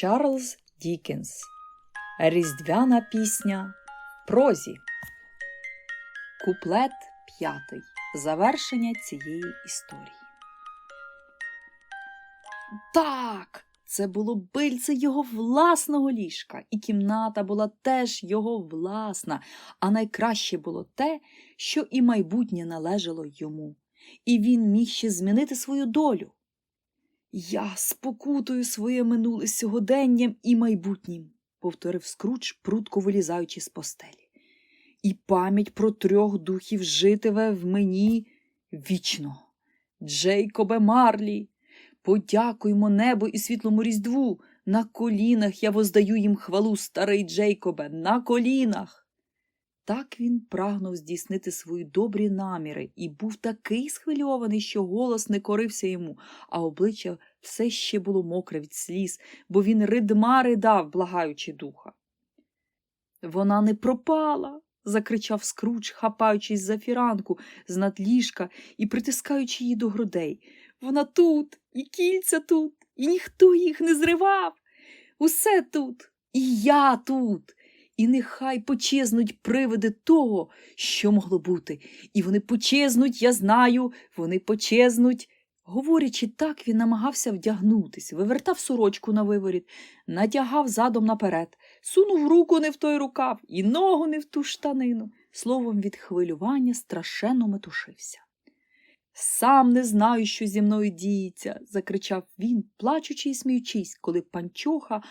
Чарльз Дікенс. Різдвяна пісня в прозі. Куплет п'ятий. Завершення цієї історії. Так, це було бильце його власного ліжка, і кімната була теж його власна, а найкраще було те, що і майбутнє належало йому, і він міг ще змінити свою долю. Я спокутую своє минуле сьогоденням і майбутнім, повторив Скруч, прутко вилізаючи з постелі. І пам'ять про трьох духів житиве в мені вічно. Джейкобе Марлі, подякуймо небу і світлому різдву. На колінах я воздаю їм хвалу, старий Джейкобе, на колінах. Так він прагнув здійснити свої добрі наміри і був такий схвильований, що голос не корився йому, а обличчя все ще було мокре від сліз, бо він ридма ридав, благаючи духа. Вона не пропала. закричав Скруч, хапаючись за фіранку з надліжка і притискаючи її до грудей. Вона тут, і кільця тут, і ніхто їх не зривав. Усе тут, і я тут. І нехай почезнуть привиди того, що могло бути. І вони почезнуть, я знаю, вони почезнуть. Говорячи так, він намагався вдягнутись, вивертав сорочку на виворіт, натягав задом наперед, сунув руку не в той рукав і ногу не в ту штанину. Словом, від хвилювання страшенно метушився. Сам не знаю, що зі мною діється, закричав він, плачучи і сміючись, коли панчоха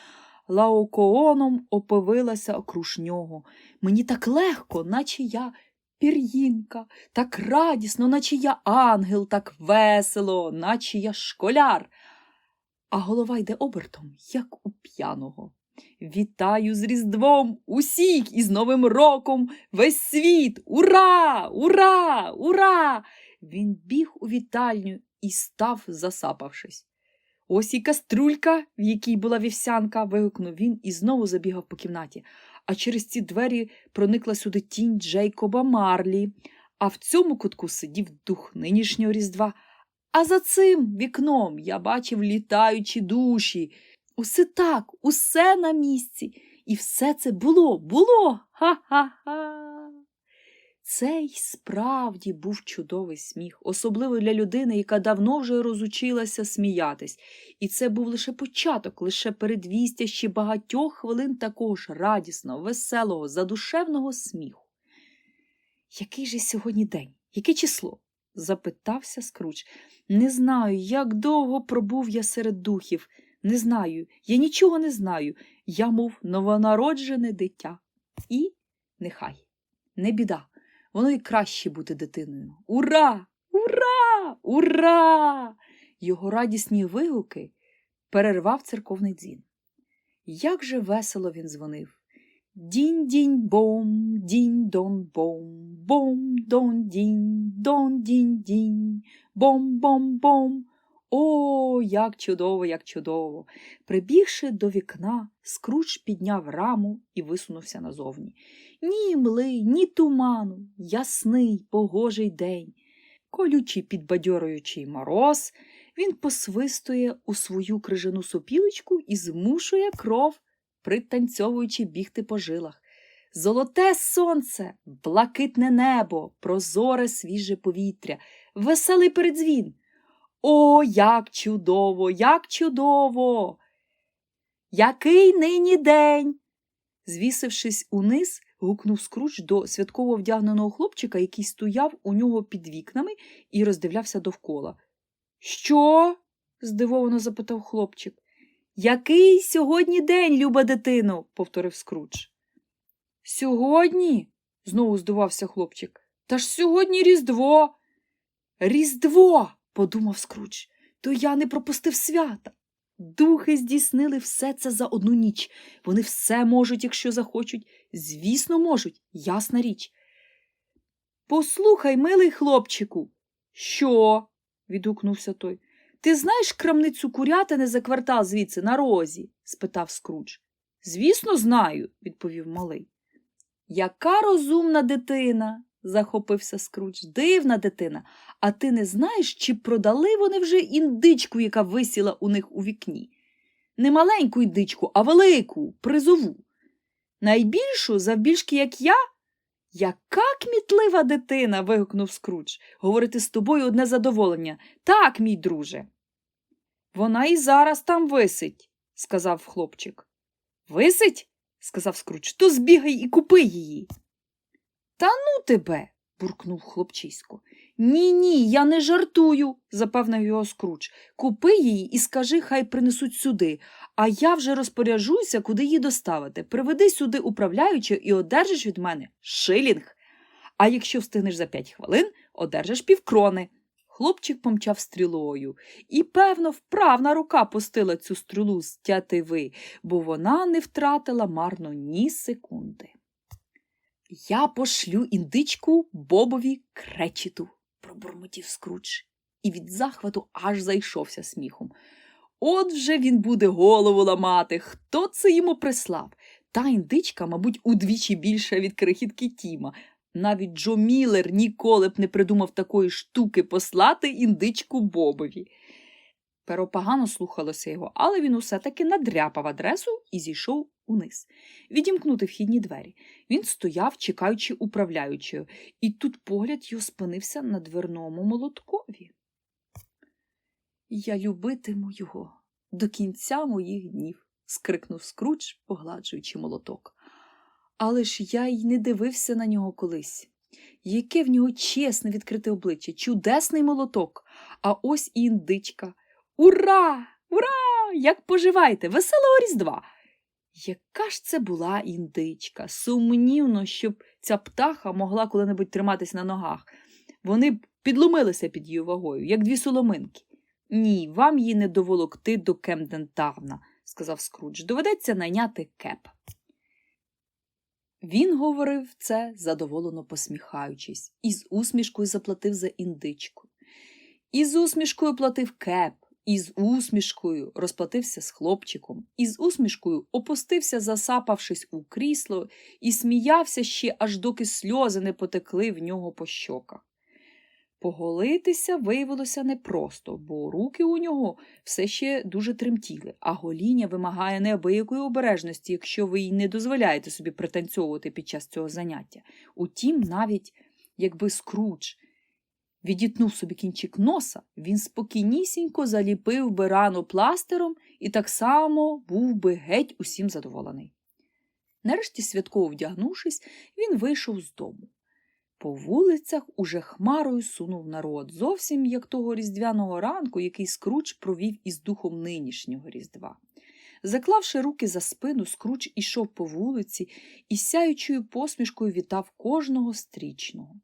лаокооном оповилася окруж нього. Мені так легко, наче я пір'їнка, так радісно, наче я ангел, так весело, наче я школяр. А голова йде обертом, як у п'яного. Вітаю з Різдвом усіх і з Новим роком весь світ. Ура! Ура! Ура! Він біг у вітальню і став, засапавшись. Ось і каструлька, в якій була вівсянка, вигукнув він і знову забігав по кімнаті. А через ці двері проникла сюди тінь Джейкоба Марлі, а в цьому кутку сидів дух нинішнього Різдва. А за цим вікном я бачив літаючі душі. Усе так, усе на місці. І все це було, було. Ха-ха-ха. Це й справді був чудовий сміх, особливо для людини, яка давно вже розучилася сміятись. І це був лише початок, лише передвістя ще багатьох хвилин такого ж радісного, веселого, задушевного сміху. Який же сьогодні день? Яке число? запитався Скруч. Не знаю, як довго пробув я серед духів. Не знаю, я нічого не знаю. Я, мов новонароджене дитя. І нехай, не біда. Воно й краще бути дитиною. Ура! Ура! Ура! Його радісні вигуки перервав церковний дзвін. Як же весело він дзвонив. Дінь-дінь-бом, дінь-дон-бом, бом-дон-дінь, дон-дінь-дінь, бом-бом-бом. О, як чудово, як чудово. Прибігши до вікна, скруч підняв раму і висунувся назовні. Ні мли, ні туману, ясний, погожий день. Колючий підбадьорюючий мороз, він посвистує у свою крижану сопілочку і змушує кров, пританцьовуючи бігти по жилах. Золоте сонце, блакитне небо, прозоре свіже повітря, веселий передзвін. О, як чудово, як чудово! Який нині день? Звісившись униз, гукнув скруч до святково вдягненого хлопчика, який стояв у нього під вікнами і роздивлявся довкола. Що? здивовано запитав хлопчик. Який сьогодні день, люба дитино? повторив скруч. Сьогодні? знову здивався хлопчик. Та ж сьогодні Різдво. Різдво, подумав скруч, то я не пропустив свята. Духи здійснили все це за одну ніч. Вони все можуть, якщо захочуть. Звісно, можуть, ясна річ. Послухай, милий хлопчику. Що? відгукнувся той. Ти знаєш крамницю курятини за квартал звідси на розі? спитав Скрудж. Звісно, знаю, відповів малий. Яка розумна дитина, захопився Скрудж. Дивна дитина. А ти не знаєш, чи продали вони вже індичку, яка висіла у них у вікні? Не маленьку індичку, а велику, призову. Найбільшу, завбільшки, як я? Яка кмітлива дитина. вигукнув Скрудж. Говорити з тобою одне задоволення. Так, мій друже. Вона і зараз там висить, сказав хлопчик. Висить? сказав Скрудж. То збігай і купи її. Та ну тебе. буркнув хлопчисько. Ні, ні, я не жартую, запевнив його Скрудж. Купи її і скажи, хай принесуть сюди, а я вже розпоряджуся, куди її доставити. Приведи сюди управляючу і одержиш від мене шилінг. А якщо встигнеш за п'ять хвилин, одержиш півкрони. Хлопчик помчав стрілою, і, певно, вправна рука пустила цю стрілу з тятиви, бо вона не втратила марно ні секунди. Я пошлю індичку Бобові кречету, пробурмотів Скрудж, і від захвату аж зайшовся сміхом. От вже він буде голову ламати. Хто це йому прислав? Та індичка, мабуть, удвічі більша від крихітки Тіма. Навіть Джо Міллер ніколи б не придумав такої штуки послати індичку Бобові. Перо погано слухалося його, але він усе таки надряпав адресу і зійшов униз. Відімкнути вхідні двері. Він стояв, чекаючи управляючою, і тут погляд його спинився на дверному молоткові. Я любитиму його до кінця моїх днів, скрикнув Скрудж, погладжуючи молоток. Але ж я й не дивився на нього колись. Яке в нього чесне відкрите обличчя, чудесний молоток, а ось і індичка. Ура! Ура! Як поживаєте? Веселого Різдва! Яка ж це була індичка? Сумнівно, щоб ця птаха могла коли-небудь триматись на ногах. Вони підломилися під її вагою, як дві соломинки. Ні, вам її не доволокти до Кемдентавна, сказав Скрудж. Доведеться найняти кеп. Він говорив це, задоволено посміхаючись, і з усмішкою заплатив за індичку. І з усмішкою платив кеп, і з усмішкою розплатився з хлопчиком, і з усмішкою опустився, засапавшись у крісло, і сміявся ще, аж доки сльози не потекли в нього по щоках. Поголитися виявилося непросто, бо руки у нього все ще дуже тремтіли, а гоління вимагає неабиякої обережності, якщо ви й не дозволяєте собі пританцьовувати під час цього заняття. Утім, навіть якби скрудж відітнув собі кінчик носа, він спокійнісінько заліпив би рану пластером і так само був би геть усім задоволений. Нарешті, святково вдягнувшись, він вийшов з дому. По вулицях уже хмарою сунув народ, зовсім як того різдвяного ранку, який Скруч провів із духом нинішнього різдва. Заклавши руки за спину, Скруч ішов по вулиці і сяючою посмішкою вітав кожного стрічного.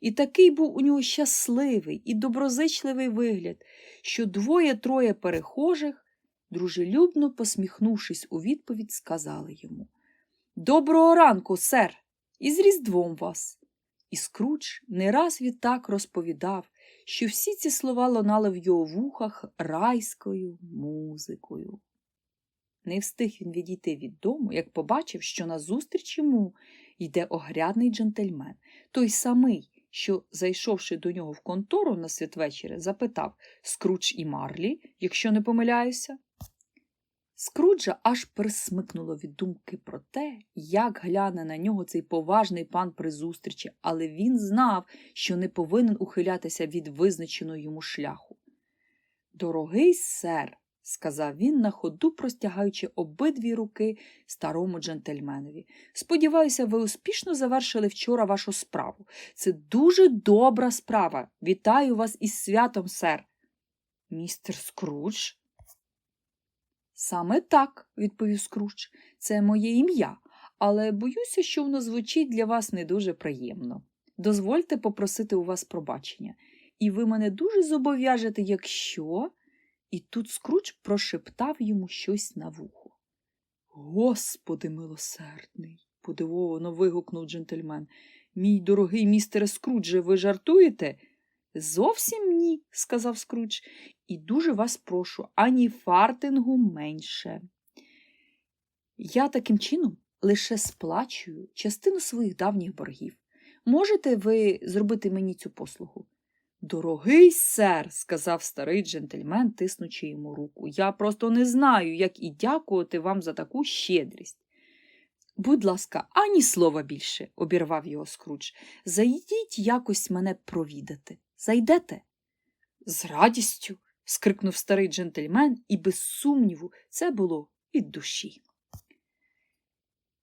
І такий був у нього щасливий і доброзичливий вигляд, що двоє-троє перехожих, дружелюбно посміхнувшись у відповідь, сказали йому Доброго ранку, сер, і з Різдвом вас. І Скрудж не раз відтак розповідав, що всі ці слова лунали в його вухах райською музикою. Не встиг він відійти від дому, як побачив, що назустріч йому йде огрядний джентльмен, той самий, що, зайшовши до нього в контору на святвечері, запитав Скрудж і Марлі, якщо не помиляюся. Скруджа аж присмикнуло від думки про те, як гляне на нього цей поважний пан при зустрічі, але він знав, що не повинен ухилятися від визначеного йому шляху. Дорогий сер, сказав він, на ходу простягаючи обидві руки старому джентльменові. Сподіваюся, ви успішно завершили вчора вашу справу. Це дуже добра справа. Вітаю вас із святом, сер. Містер Скрудж? Саме так, відповів Скрудж. Це моє ім'я, але боюся, що воно звучить для вас не дуже приємно. Дозвольте попросити у вас пробачення, і ви мене дуже зобов'яжете, якщо. І тут Скрудж прошептав йому щось на вухо. Господи милосердний, подивовано вигукнув джентльмен. Мій дорогий містере Скрудже, ви жартуєте? Зовсім ні, сказав Скрудж, і дуже вас прошу, ані фартингу менше. Я таким чином лише сплачую частину своїх давніх боргів. Можете ви зробити мені цю послугу? Дорогий сер, сказав старий джентльмен, тиснучи йому руку, я просто не знаю, як і дякувати вам за таку щедрість. Будь ласка, ані слова більше, обірвав його Скрудж. Зайдіть якось мене провідати. Зайдете? З радістю. скрикнув старий джентльмен, і без сумніву це було від душі.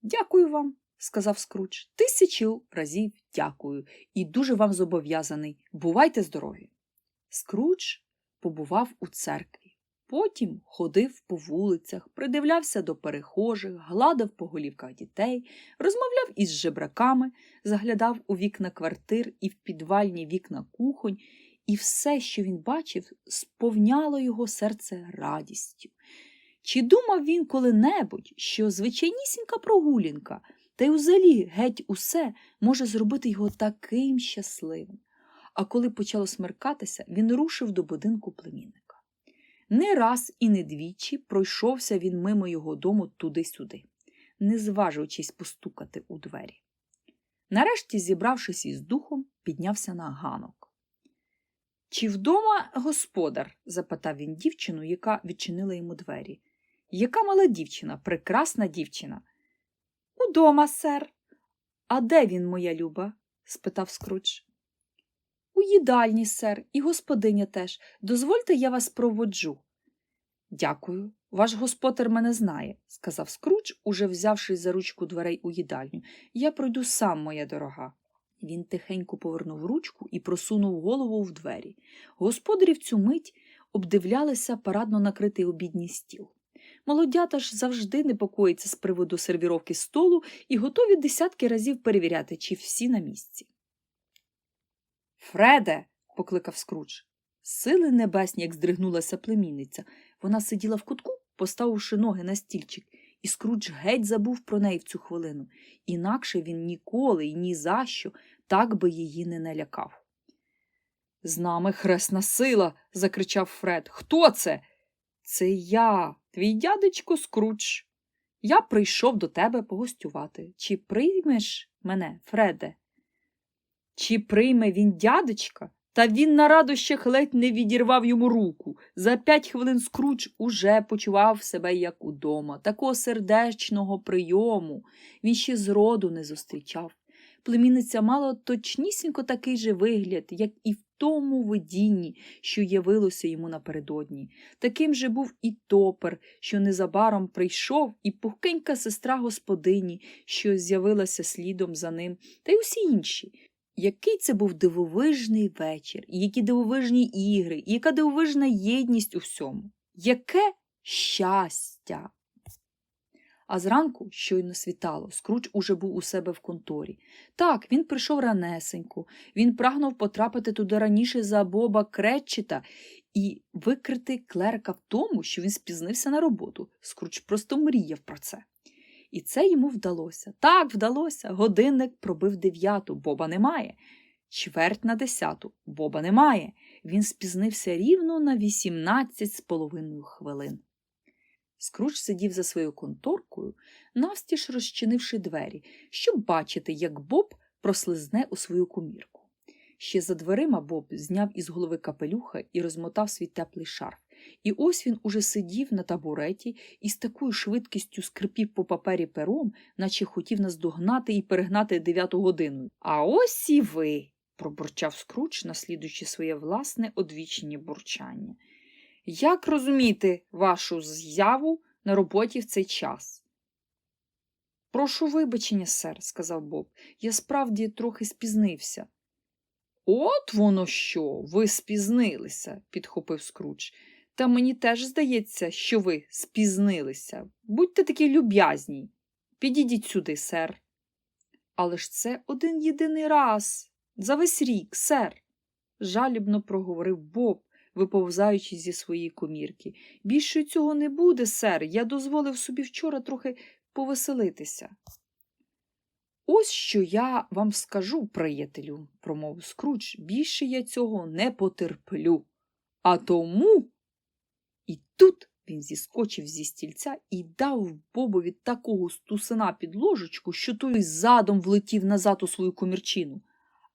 Дякую вам, сказав Скрудж. Тисячу разів дякую і дуже вам зобов'язаний. Бувайте здорові. Скрудж побував у церкві. Потім ходив по вулицях, придивлявся до перехожих, гладив по голівках дітей, розмовляв із жебраками, заглядав у вікна квартир і в підвальні вікна кухонь, і все, що він бачив, сповняло його серце радістю. Чи думав він коли-небудь, що звичайнісінька прогулянка, та й узагалі геть усе може зробити його таким щасливим? А коли почало смеркатися, він рушив до будинку племінника. Не раз і не двічі пройшовся він мимо його дому туди-сюди, не зважуючись постукати у двері. Нарешті, зібравшись із духом, піднявся на ганок. Чи вдома господар? запитав він дівчину, яка відчинила йому двері. Яка мала дівчина, прекрасна дівчина. Удома, сер. А де він, моя люба? спитав Скрудж. У їдальні, сер, і господиня теж. Дозвольте, я вас проводжу. Дякую. Ваш господар мене знає, сказав Скрудж, уже взявшись за ручку дверей у їдальню. Я пройду сам, моя дорога. Він тихенько повернув ручку і просунув голову в двері. Господарі в цю мить обдивлялися парадно накритий обідній стіл. Молодята ж завжди непокоїться з приводу сервіровки столу і готові десятки разів перевіряти, чи всі на місці. Фреде. покликав Скрудж. Сили небесні, як здригнулася племінниця. Вона сиділа в кутку, поставивши ноги на стільчик, і Скрудж геть забув про неї в цю хвилину. Інакше він ніколи і ні за що так би її не налякав. З нами хресна сила. закричав Фред. Хто це? Це я, твій дядечко Скрудж. Я прийшов до тебе погостювати. Чи приймеш мене, Фреде? Чи прийме він дядечка? Та він на радощах ледь не відірвав йому руку. За п'ять хвилин Скрудж уже почував себе як удома, такого сердечного прийому він ще зроду не зустрічав. Племінниця мала точнісінько такий же вигляд, як і в тому видінні, що явилося йому напередодні. Таким же був і топер, що незабаром прийшов, і пухкенька сестра господині, що з'явилася слідом за ним, та й усі інші. Який це був дивовижний вечір, які дивовижні ігри, і яка дивовижна єдність у всьому. Яке щастя! А зранку, щойно світало, Скруч уже був у себе в конторі. Так, він прийшов ранесенько, він прагнув потрапити туди раніше за Боба Кретчета і викрити клерка в тому, що він спізнився на роботу. Скруч просто мріяв про це. І це йому вдалося. Так, вдалося. Годинник пробив дев'яту, Боба немає. Чверть на десяту, Боба немає. Він спізнився рівно на вісімнадцять з половиною хвилин. Скруч сидів за своєю конторкою, навстіж розчинивши двері, щоб бачити, як Боб прослизне у свою кумірку. Ще за дверима Боб зняв із голови капелюха і розмотав свій теплий шарф. І ось він уже сидів на табуреті і з такою швидкістю скрипів по папері пером, наче хотів наздогнати і перегнати дев'яту годину. А ось і ви, пробурчав Скруч, наслідуючи своє власне одвічні бурчання. Як розуміти вашу з'яву на роботі в цей час? Прошу вибачення, сер, сказав Боб. Я справді трохи спізнився. От воно що, ви спізнилися, підхопив Скруч. Та мені теж здається, що ви спізнилися. Будьте такі люб'язні. Підійдіть сюди, сер. Але ж це один єдиний раз. За весь рік, сер. жалібно проговорив Боб, виповзаючи зі своєї комірки. Більше цього не буде, сер. Я дозволив собі вчора трохи повеселитися. Ось що я вам скажу, приятелю, промовив Скруч, більше я цього не потерплю. А тому. І тут він зіскочив зі стільця і дав Бобові такого стусина під ложечку, що той задом влетів назад у свою комірчину.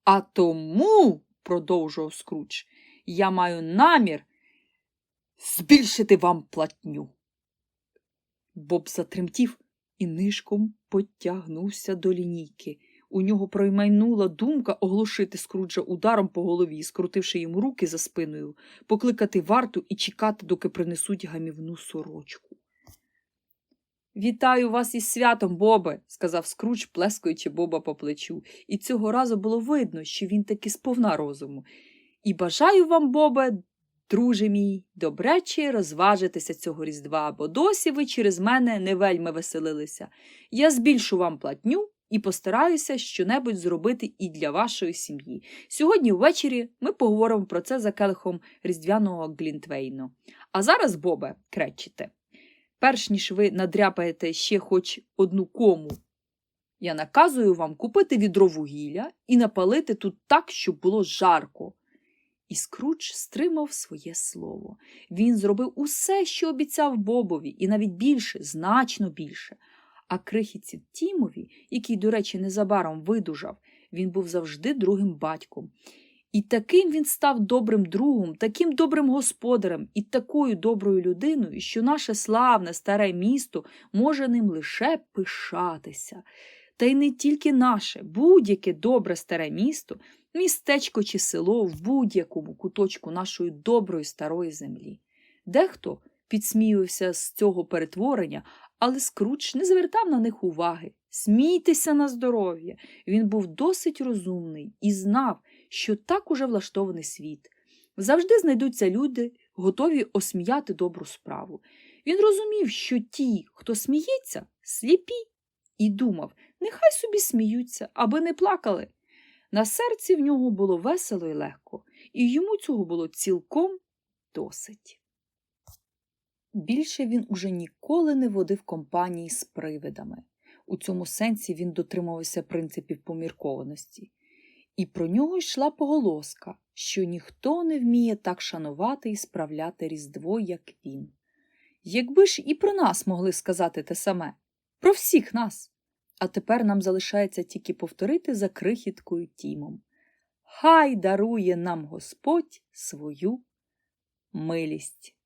А тому, продовжував Скрудж. Я маю намір збільшити вам платню. Боб затремтів і нишком потягнувся до лінійки. У нього проймайнула думка оглушити Скруджа ударом по голові, скрутивши йому руки за спиною, покликати варту і чекати, доки принесуть гамівну сорочку. Вітаю вас із святом, Бобе, сказав Скрудж, плескаючи Боба по плечу, і цього разу було видно, що він таки сповна розуму. І бажаю вам, Бобе, друже мій, добряче розважитися цього різдва, бо досі ви через мене не вельми веселилися. Я збільшу вам платню і постараюся щонебудь зробити і для вашої сім'ї. Сьогодні ввечері ми поговоримо про це за келихом різдвяного Глінтвейну. А зараз, Бобе, кречете. Перш ніж ви надряпаєте ще хоч одну кому, я наказую вам купити відро вугілля і напалити тут так, щоб було жарко. І Скрудж стримав своє слово. Він зробив усе, що обіцяв Бобові, і навіть більше, значно більше. А крихітці Тімові, який, до речі, незабаром видужав, він був завжди другим батьком. І таким він став добрим другом, таким добрим господарем і такою доброю людиною, що наше славне старе місто може ним лише пишатися. Та й не тільки наше, будь-яке добре старе місто, містечко чи село в будь-якому куточку нашої доброї старої землі. Дехто підсміювався з цього перетворення, але Скруч не звертав на них уваги. Смійтеся на здоров'я. Він був досить розумний і знав, що так уже влаштований світ. Завжди знайдуться люди, готові осміяти добру справу. Він розумів, що ті, хто сміється, сліпі, і думав, нехай собі сміються, аби не плакали. На серці в нього було весело і легко, і йому цього було цілком досить. Більше він уже ніколи не водив компанії з привидами. У цьому сенсі він дотримувався принципів поміркованості. І про нього йшла поголоска, що ніхто не вміє так шанувати і справляти Різдво, як він. Якби ж і про нас могли сказати те саме, про всіх нас. А тепер нам залишається тільки повторити за крихіткою Тімом. Хай дарує нам Господь свою милість.